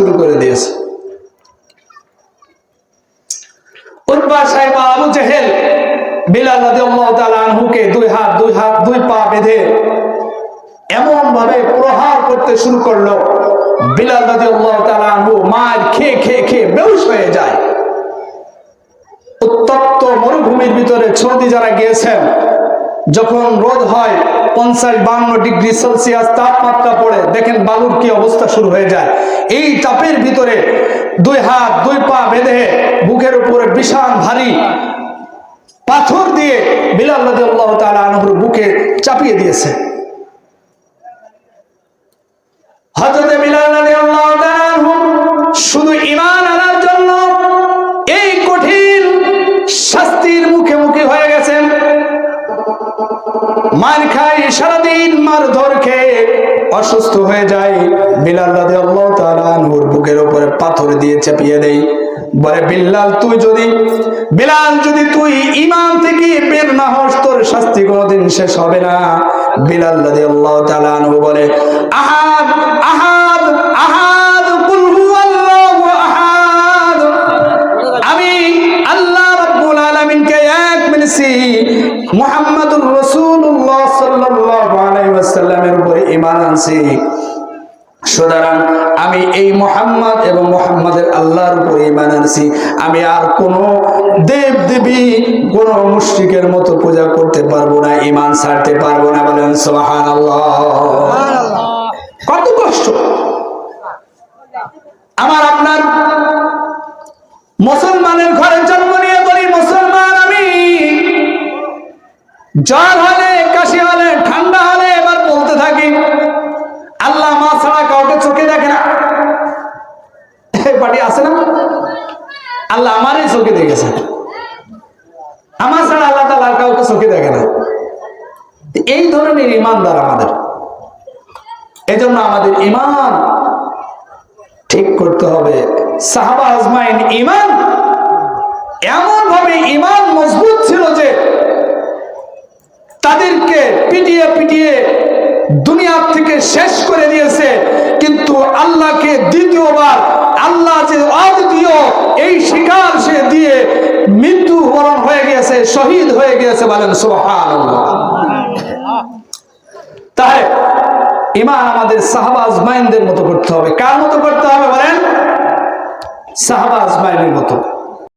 শুরু করে দিয়েছে। এমন ভাবে প্রহার করতে শুরু করল। আনহু খেয়ে খেয়ে খেয়ে যায়। উত্তপ্ত মরুভূমির ভিতরে সৌদি যারা গিয়েছেন, যখন রোদ হয় পঞ্চাশ বান্ন ডিগ্রি সেলসিয়াস তাপমাত্রা পড়ে, দেখেন বালুর কি অবস্থা শুরু হয়ে যায়। এই চাপের ভিতরে দুই হাত, দুই পা বেঁধে বুকের উপরে বিশাল ভারী পাথর দিয়ে বিলাল রাদিয়াল্লাহু তাআলা আনহুর বুকে চাপিয়ে দিয়েছে। মার খায়, সারাদিন মার ধর খেয়ে অসুস্থ হয়ে যায়। বিলাল রাধে আল্লাহ তারা নূর বুকের উপরে পাথর দিয়ে চাপিয়ে দেয়। বলে বিল্লাল তুই যদি, বিলাল, যদি তুই ইমান থেকে বের না হস, তোর শাস্তি কোনোদিন শেষ হবে না। বিলাল দাদে আল্লাহ তালা বলে, আহাদ আহাদ সাল্লাল্লাহু আলাইহি ওয়াসাল্লামের উপরে ঈমান আনছি। সুতরাং আমি এই মোহাম্মদ এবং মোহাম্মদের আল্লাহর উপরে ঈমান আনছি। আমি আর কোন দেব দেবী কোন মুশরিকের মতো পূজা করতে পারব না ঈমান ছাড়তে পারব না বলেন সুবহানাল্লাহ। কত কষ্ট। আমার আপনার মুসলমানের ঘরে জন্ম নিয়ে বলি মুসলমান আমি জ্বর হলে কাশি হলে, ঠান্ডা হলে এবার বলতে থাকি, আল্লাহ মা ছাড়া কাউকে চোখে দেখে না। পার্টি আছে না? আল্লাহ আমারই চোখে দেখেছে। আমার ছাড়া আল্লাহ তালা কাউকে চোখে দেখে না। এই ধরনের ইমানদার আমাদের। এই জন্য আমাদের ইমান ঠিক করতে হবে। সাহাবা আজমাইন ইমান এমন ভাবে ইমান মজবুত ছিল যে তাদেরকে পিটিয়ে পিটিয়ে দুনিয়ার থেকে শেষ করে দিয়েছে। কিন্তু আল্লাহকে দ্বিতীয়বার আল্লাহ যে অদ্বিতীয় এই শিকার সে দিয়ে মৃত্যু বরণ হয়ে গিয়েছে, শহীদ হয়ে গিয়েছে বলেন সোহান তাই ইমান আমাদের সাহাবা আজমাইনদের মতো করতে হবে। কার মতো করতে হবে বলেন? সাহাবা মাইনের মতো।